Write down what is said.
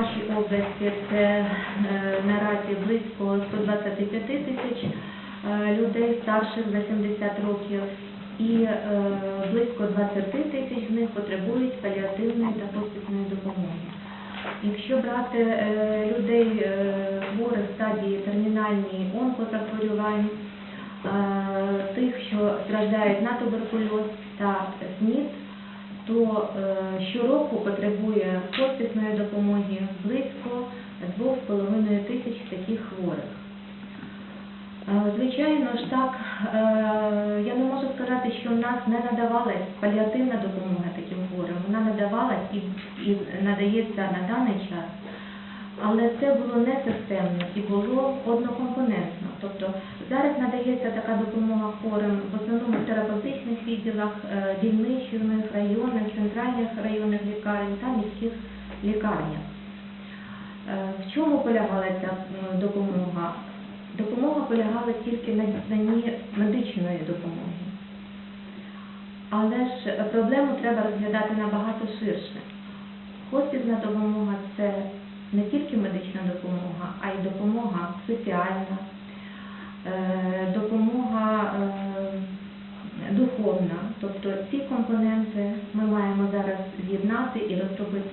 Нашій області це е, наразі близько 125 тисяч е, людей старших за 70 років і е, близько 20 тисяч з них потребують паліативної та хоспісної допомоги. Якщо брати людей хворих стадії термінальної онкозахворювань, тих, що страждають на туберкульоз та СНІД, то е, щороку потребує хоспісної допомоги близько 2,5 тисяч таких хворих. Е, Звичайно ж так, е, я не можу сказати, що в нас не надавалась паліативна допомога таким хворим. Вона надавалась і, і надається на даний час. Але це було не системно і було однокомпонентно. Тобто зараз надається така допомога хворим в основному в терапевтичних відділах, е, дільничних, районних, центральних районних лікарень та міських лікарнях. Е, В чому полягала ця допомога? Допомога полягала тільки на наданні медичної допомоги. Але ж проблему треба розглядати набагато ширше. Хоспісна допомога це не тільки медична допомога, а й допомога соціальна, допомога е, духовна. Тобто ці компоненти ми маємо зараз з'єднати і розробити